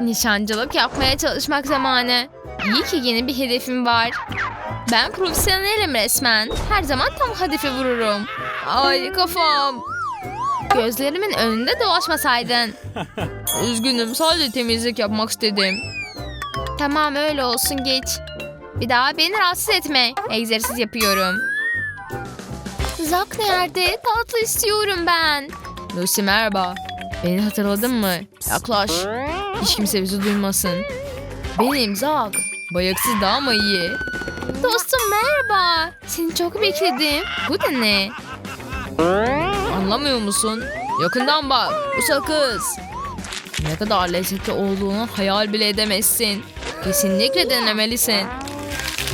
Nişancılık yapmaya çalışmak zamanı. İyi ki yeni bir hedefim var. Ben profesyonelim resmen. Her zaman tam hedefe vururum. Ay kafam. Gözlerimin önünde dolaşmasaydın. Üzgünüm sadece temizlik yapmak istedim. Tamam öyle olsun geç. Bir daha beni rahatsız etme. Egzersiz yapıyorum. Zak nerede? Tatlı istiyorum ben. Lucy merhaba. Beni hatırladın mı? Yaklaş. Hiç kimse bizi duymasın. Benim Zak. Bayaksız daha mı iyi? Dostum merhaba. Seni çok bekledim. Bu da ne? Anlamıyor musun? Yakından bak. Bu sakız. Ne kadar lezzetli olduğunu hayal bile edemezsin. Kesinlikle denemelisin.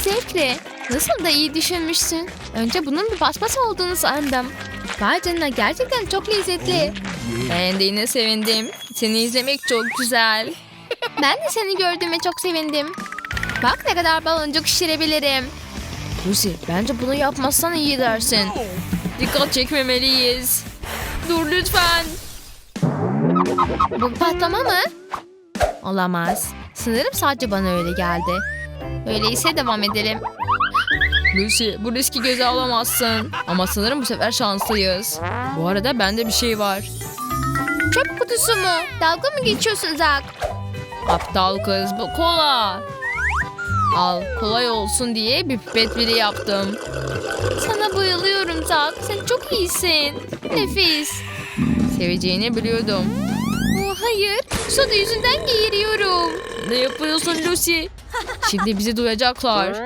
Zevkli. Nasıl da iyi düşünmüşsün. Önce bunun bir paspas olduğunu sandım. Vay gerçekten çok lezzetli. Beğendiğine sevindim. Seni izlemek çok güzel. Ben de seni gördüğüme çok sevindim. Bak ne kadar baloncuk şişirebilirim. Lucy bence bunu yapmazsan iyi dersin. Dikkat çekmemeliyiz. Dur lütfen. Bu patlama mı? Olamaz. Sanırım sadece bana öyle geldi. Öyleyse devam edelim. Lucy bu riski göze alamazsın. Ama sanırım bu sefer şanslıyız. Bu arada bende bir şey var. Çöp kutusu mu? Dalga mı geçiyorsun Zak? Aptal kız bu kola. Al kolay olsun diye bir pipet biri yaptım. Sana bayılıyorum Zak. Sen çok iyisin. Nefis. Seveceğini biliyordum. Oh, hayır. Soda yüzünden geğiriyorum. Ne yapıyorsun Lucy? Şimdi bizi duyacaklar.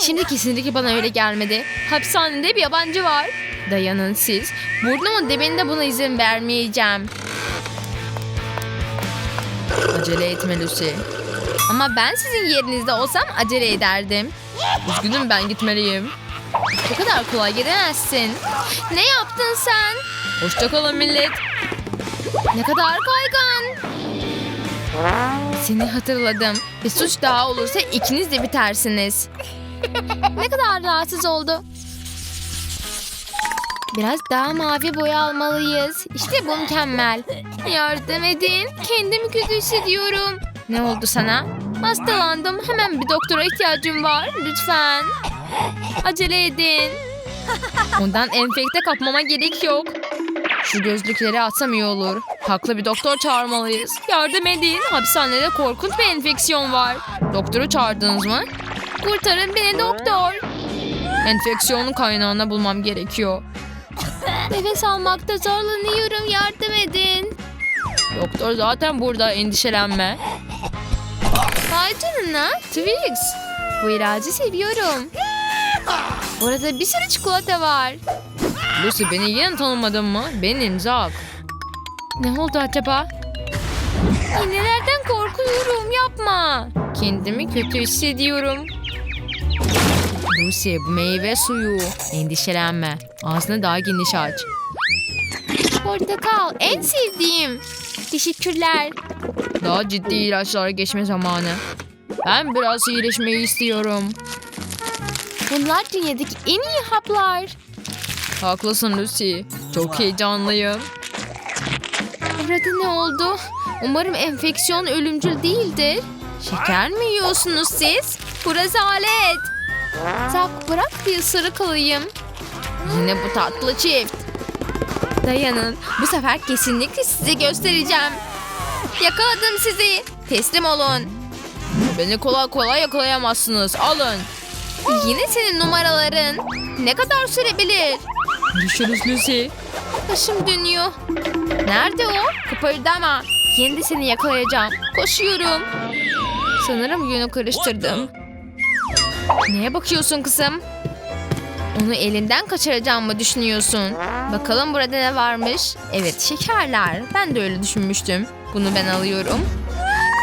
Şimdi kesinlikle bana öyle gelmedi. Hapishanede bir yabancı var. Dayanın siz. Burnumun dibinde buna izin vermeyeceğim. Acele etme Lucy. Ama ben sizin yerinizde olsam acele ederdim. Üzgünüm ben gitmeliyim. Bu kadar kolay gidemezsin. Ne yaptın sen? Hoşçakalın millet. Ne kadar kaygan. Seni hatırladım. Bir suç daha olursa ikiniz de bitersiniz. ne kadar rahatsız oldu. Biraz daha mavi boya almalıyız. İşte bu mükemmel. Yardım edin. Kendimi kötü hissediyorum. Ne oldu sana? Hastalandım. Hemen bir doktora ihtiyacım var. Lütfen. Acele edin. Ondan enfekte kapmama gerek yok. Şu gözlükleri atsam iyi olur. Haklı bir doktor çağırmalıyız. Yardım edin. Hapishanede korkunç bir enfeksiyon var. Doktoru çağırdınız mı? Kurtarın beni doktor. Enfeksiyonun kaynağını bulmam gerekiyor. Nefes almakta zorlanıyorum. Yardım edin. Doktor zaten burada. Endişelenme. Vay canına. Twix. Bu ilacı seviyorum. Burada bir sürü çikolata var. Lucy beni yine tanımadın mı? Benim Zak. Ne oldu acaba? İğnelerden korkuyorum yapma. Kendimi kötü hissediyorum. Lucy bu meyve suyu. Endişelenme. Ağzını daha geniş aç. Portakal en sevdiğim. Teşekkürler. Daha ciddi ilaçlara geçme zamanı. Ben biraz iyileşmeyi istiyorum. Bunlar dünyadaki en iyi haplar. Haklısın Lucy. Çok heyecanlıyım. Burada ne oldu? Umarım enfeksiyon ölümcül değildir. Şeker mi yiyorsunuz siz? Bu rezalet. Zak bırak bir ısırık alayım. Yine bu tatlı çift. Dayanın. Bu sefer kesinlikle size göstereceğim. Yakaladım sizi. Teslim olun. Beni kolay kolay yakalayamazsınız. Alın. Yine senin numaraların. Ne kadar sürebilir? Görüşürüz Lucy. Başım dönüyor. Nerede o? Kıpırdama. Yine de seni yakalayacağım. Koşuyorum. Sanırım yönü karıştırdım. Neye bakıyorsun kızım? Onu elimden kaçıracağım mı düşünüyorsun? Bakalım burada ne varmış? Evet şekerler. Ben de öyle düşünmüştüm. Bunu ben alıyorum.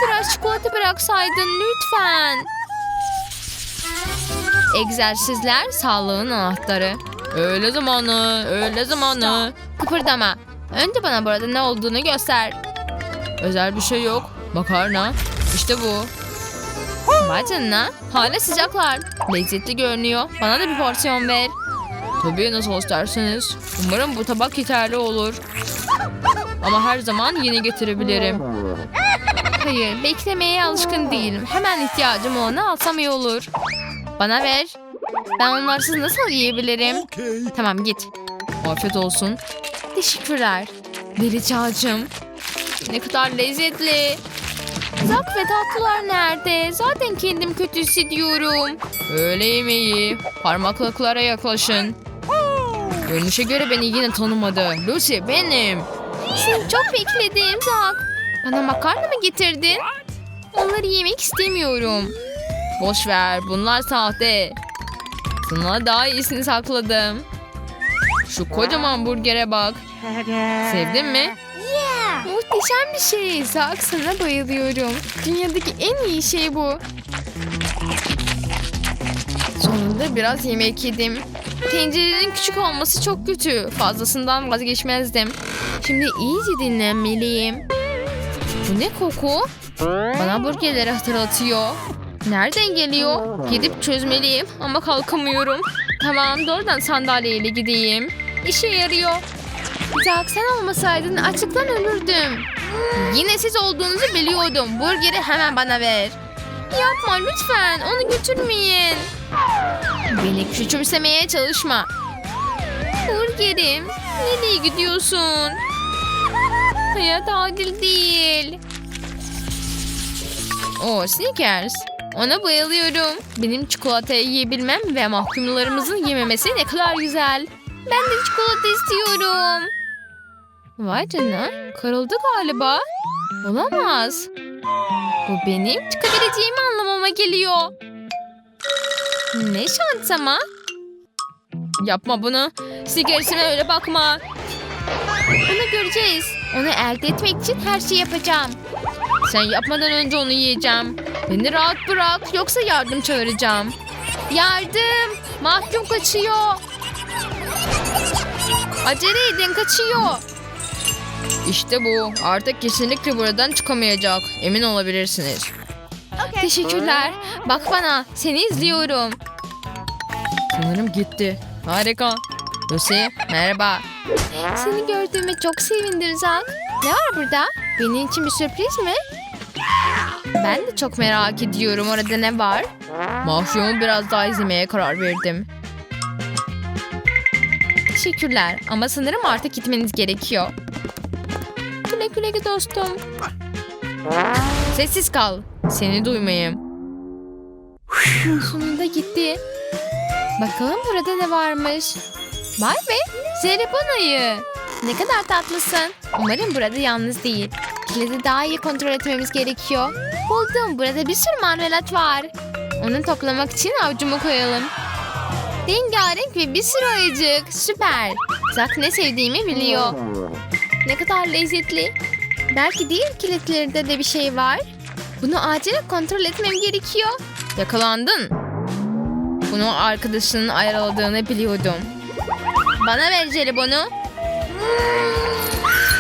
Biraz çikolata bıraksaydın lütfen. Egzersizler sağlığın anahtarı. Öyle zamanı, öyle zamanı. Kıpırdama. Önce bana burada ne olduğunu göster. Özel bir şey yok. Makarna. İşte bu. Vay canına. Hala sıcaklar. Lezzetli görünüyor. Bana da bir porsiyon ver. Tabii nasıl isterseniz. Umarım bu tabak yeterli olur. Ama her zaman yeni getirebilirim. Hayır, beklemeye alışkın değilim. Hemen ihtiyacım olanı alsam iyi olur. Bana ver. Ben onlarsız nasıl yiyebilirim? Okay. Tamam git. Afiyet olsun. Teşekkürler. Deli çağcım. Ne kadar lezzetli. Zak ve tatlılar nerede? Zaten kendim kötü hissediyorum. Öğle yemeği. Parmaklıklara yaklaşın. Görünüşe göre beni yine tanımadı. Lucy benim. Seni çok bekledim Zak. Bana makarna mı getirdin? Onları yemek istemiyorum. Boş ver bunlar sahte. Sana daha iyisini sakladım. Şu kocaman burgere bak. Sevdin mi? Muhteşem bir şey. Zak sana bayılıyorum. Dünyadaki en iyi şey bu. Sonunda biraz yemek yedim. Tencerenin küçük olması çok kötü. Fazlasından vazgeçmezdim. Şimdi iyice dinlenmeliyim. Bu ne koku? Bana burgerleri hatırlatıyor. Nereden geliyor? Gidip çözmeliyim ama kalkamıyorum. Tamam doğrudan sandalyeyle gideyim. İşe yarıyor. Zak sen olmasaydın açlıktan ölürdüm. Yine siz olduğunuzu biliyordum. Burgeri hemen bana ver. Yapma lütfen onu götürmeyin. Beni küçümsemeye çalışma. Burgerim nereye gidiyorsun? Hayat adil değil. O Snickers. Ona bayılıyorum. Benim çikolatayı yiyebilmem ve mahkumlarımızın yememesi ne kadar güzel. Ben de çikolata istiyorum. Vay canına. Kırıldı galiba. Olamaz. Bu benim çıkabileceğimi anlamama geliyor. Ne şans ama. Yapma bunu. Snickers'ime öyle bakma. Bunu göreceğiz. Onu elde etmek için her şeyi yapacağım. Sen yapmadan önce onu yiyeceğim. Beni rahat bırak yoksa yardım çağıracağım. Yardım! Mahkum kaçıyor. Acele edin kaçıyor. İşte bu. Artık kesinlikle buradan çıkamayacak. Emin olabilirsiniz. Teşekkürler. Bak bana. Seni izliyorum. Sanırım gitti. Harika. Lucy merhaba. Seni gördüğüme çok sevindim Zak. Ne var burada? Benim için bir sürpriz mi? Ben de çok merak ediyorum orada ne var. Mahkumu biraz daha izlemeye karar verdim. Teşekkürler ama sanırım artık gitmeniz gerekiyor. Güle güle dostum. Sessiz kal. Seni duymayayım. Sonunda gitti. Bakalım burada ne varmış. Vay be. Zelibon ayı. Ne kadar tatlısın. Umarım burada yalnız değil. Kilidi daha iyi kontrol etmemiz gerekiyor. Buldum. Burada bir sürü marmelat var. Onu toplamak için avucuma koyalım. Rengarenk ve bir sürü ayıcık. Süper. Zak ne sevdiğimi biliyor. Ne kadar lezzetli. Belki diğer kilitlerinde de bir şey var. Bunu acilen kontrol etmem gerekiyor. Yakalandın. Bunu arkadaşının ayarladığını biliyordum. Bana ver jelibonu.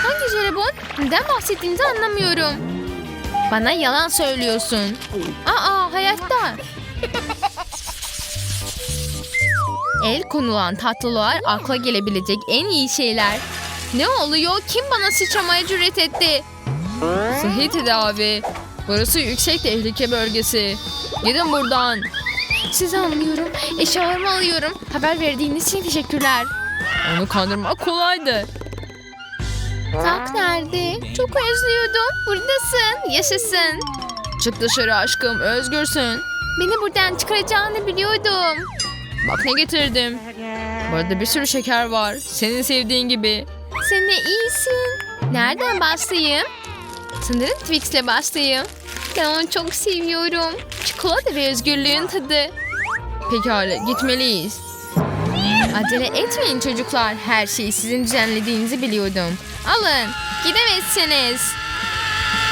Hangi jelibon? Neden bahsettiğinizi anlamıyorum. Bana yalan söylüyorsun. Aa hayatta. El konulan tatlılar akla gelebilecek en iyi şeyler. Ne oluyor? Kim bana sıçramaya cüret etti? Sıhhi tedavi. Burası yüksek tehlike bölgesi. Gidin buradan. Sizi anlıyorum. Eşyalarımı alıyorum. Haber verdiğiniz için teşekkürler. Onu kandırmak kolaydı. Tak nerede? Çok özlüyordum. Buradasın. Yaşasın. Çık dışarı aşkım. Özgürsün. Beni buradan çıkaracağını biliyordum. Bak ne getirdim. Burada bir sürü şeker var. Senin sevdiğin gibi. Sen ne iyisin. Nereden başlayayım? Sanırım Twix'le başlayayım. Ben onu çok seviyorum. Çikolata ve özgürlüğün tadı. Pekala gitmeliyiz. Acele etmeyin çocuklar. Her şeyi sizin düzenlediğinizi biliyordum. Alın. Gidemezsiniz.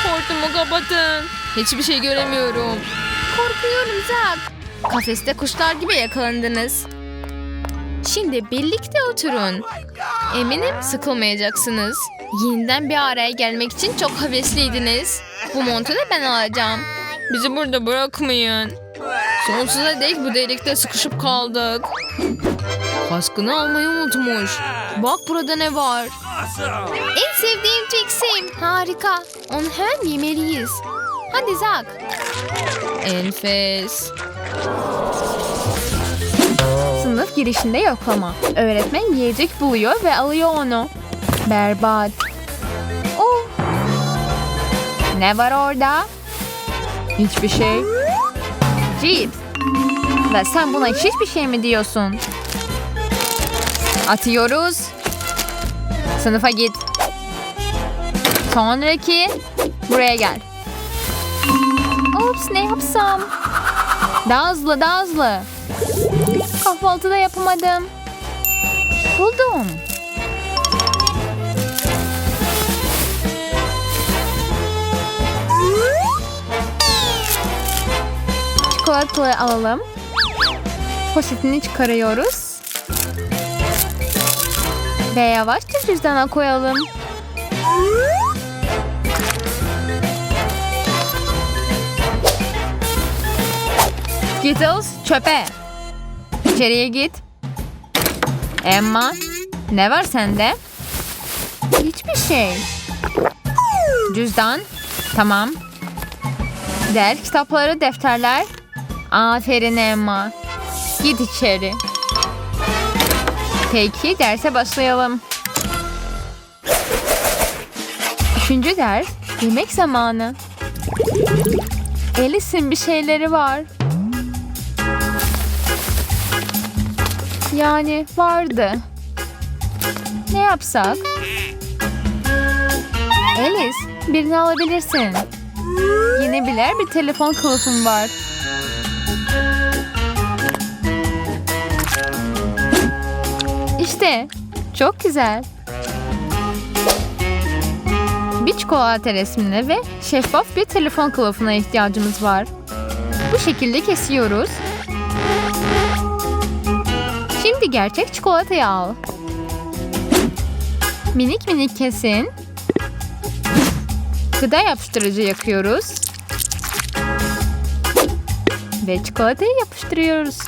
Hortumu kapatın. Hiçbir şey göremiyorum. Korkuyorum Zak. Kafeste kuşlar gibi yakalandınız. Şimdi birlikte oturun. Eminim sıkılmayacaksınız. Yeniden bir araya gelmek için çok hevesliydiniz. Bu montu da ben alacağım. Bizi burada bırakmayın. Sonsuza dek bu delikte sıkışıp kaldık. Kaskını almayı unutmuş. Bak burada ne var. En sevdiğim Trixie'm. Harika. Onu hemen yemeliyiz. Hadi Zak. Enfes. Girişinde yoklama. Öğretmen yiyecek buluyor ve alıyor onu. Berbat. Oh. Ne var orada? Hiçbir şey. Cips. Ve sen buna hiçbir şey mi diyorsun? Atıyoruz. Sınıfa git. Sonraki buraya gel. Ops ne yapsam? Daha hızlı daha hızlı. Kahvaltıda yapamadım. Buldum. Çikolatayı alalım. Poşetini çıkarıyoruz. Ve yavaşça cüzdana koyalım. Skittles çöpe. İçeriye git. Emma, ne var sende? Hiçbir şey. Cüzdan. Tamam. Ders kitapları, defterler. Aferin Emma. Git içeri. Peki derse başlayalım. Üçüncü ders yemek zamanı. Alice'in bir şeyleri var. Yani vardı. Ne yapsak? Alice, birini alabilirsin. Yine birer bir telefon kılıfım var. İşte, çok güzel. Bir çikolata resmine ve şeffaf bir telefon kılıfına ihtiyacımız var. Bu şekilde kesiyoruz. Gerçek çikolatayı al. Minik minik kesin. Gıda yapıştırıcı yakıyoruz. Ve çikolatayı yapıştırıyoruz.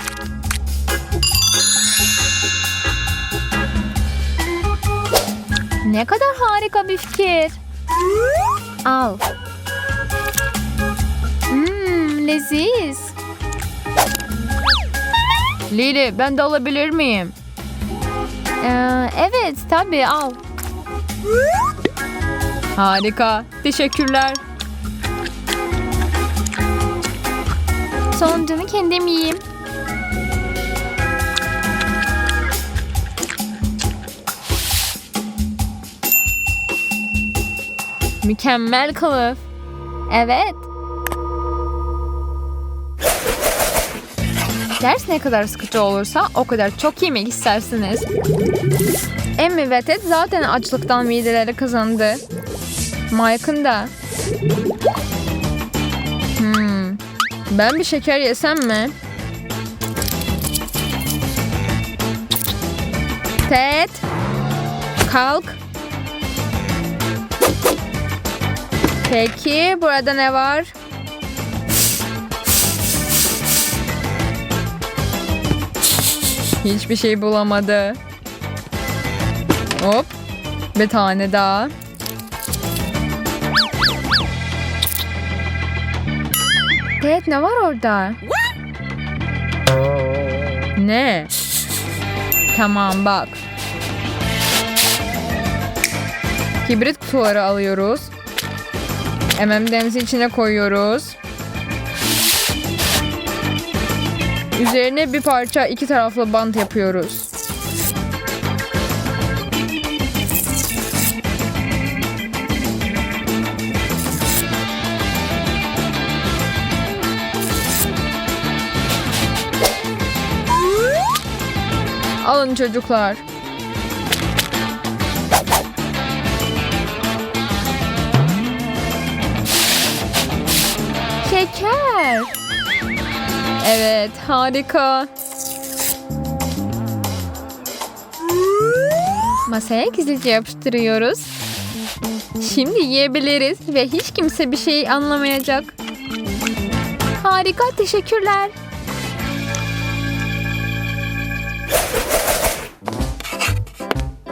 Ne kadar harika bir fikir. Al. Mmm, leziz. Lili ben de alabilir miyim? Ee, evet tabii al. Harika. Teşekkürler. Sonuncunu kendim yiyeyim. Mükemmel kılıf. Evet. Ders ne kadar sıkıcı olursa o kadar çok yemek istersiniz. Emmy ve Ted zaten açlıktan mideleri kazandı. Mike'ın da. Hmm. Ben bir şeker yesem mi? Ted. Kalk. Peki burada ne var? Hiçbir şey bulamadı. Hop. Bir tane daha. Evet ne var orada? Ne? Tamam bak. Kibrit kutuları alıyoruz. M&M'si içine koyuyoruz. Üzerine bir parça iki taraflı bant yapıyoruz. Alın çocuklar. Evet, harika. Masaya gizlice yapıştırıyoruz. Şimdi yiyebiliriz ve hiç kimse bir şey anlamayacak. Harika, teşekkürler.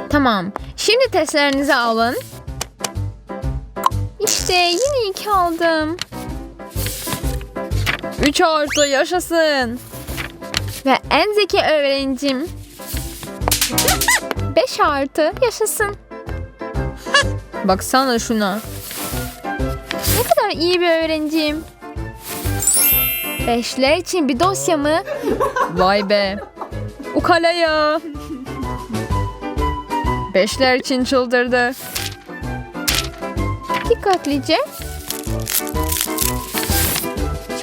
Tamam, şimdi testlerinizi alın. İşte yine iki aldım. 3 artı yaşasın. Ve en zeki öğrencim. 5 artı yaşasın. Baksana şuna. Ne kadar iyi bir öğrenciyim. Beşler için bir dosya mı? Vay be. Ukala ya. Beşler için çıldırdı. Dikkatlice.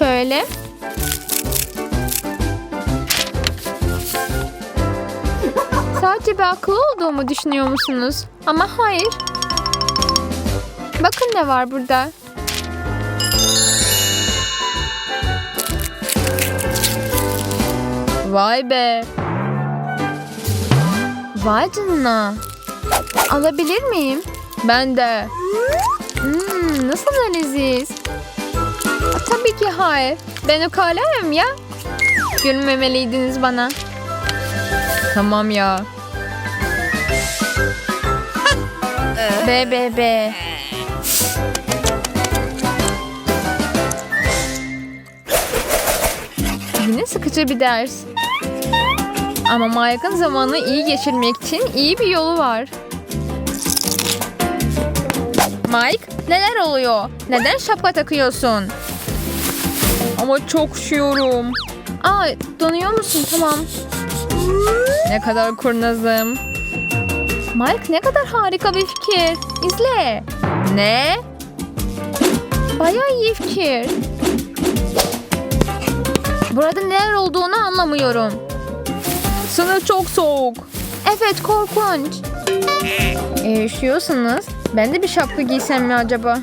Şöyle. Sadece bir akıllı olduğumu düşünüyor musunuz? Ama hayır. Bakın ne var burada. Vay be. Vay canına. Alabilir miyim? Ben de. Hmm, nasıl da. Tabii ki hayır. Ben ukalayım ya. Gülmemeliydiniz bana. Tamam ya. Be be be. Yine sıkıcı bir ders. Ama Mike'ın zamanı iyi geçirmek için iyi bir yolu var. Mike, neler oluyor? Neden şapka takıyorsun? Ama çok üşüyorum. Aa, donuyor musun? Tamam. Ne kadar kurnazım. Mike ne kadar harika bir fikir. İzle. Ne? Bayağı iyi fikir. Burada neler olduğunu anlamıyorum. Sınıf çok soğuk. Evet korkunç. E, üşüyorsunuz. Ben de bir şapka giysem mi acaba?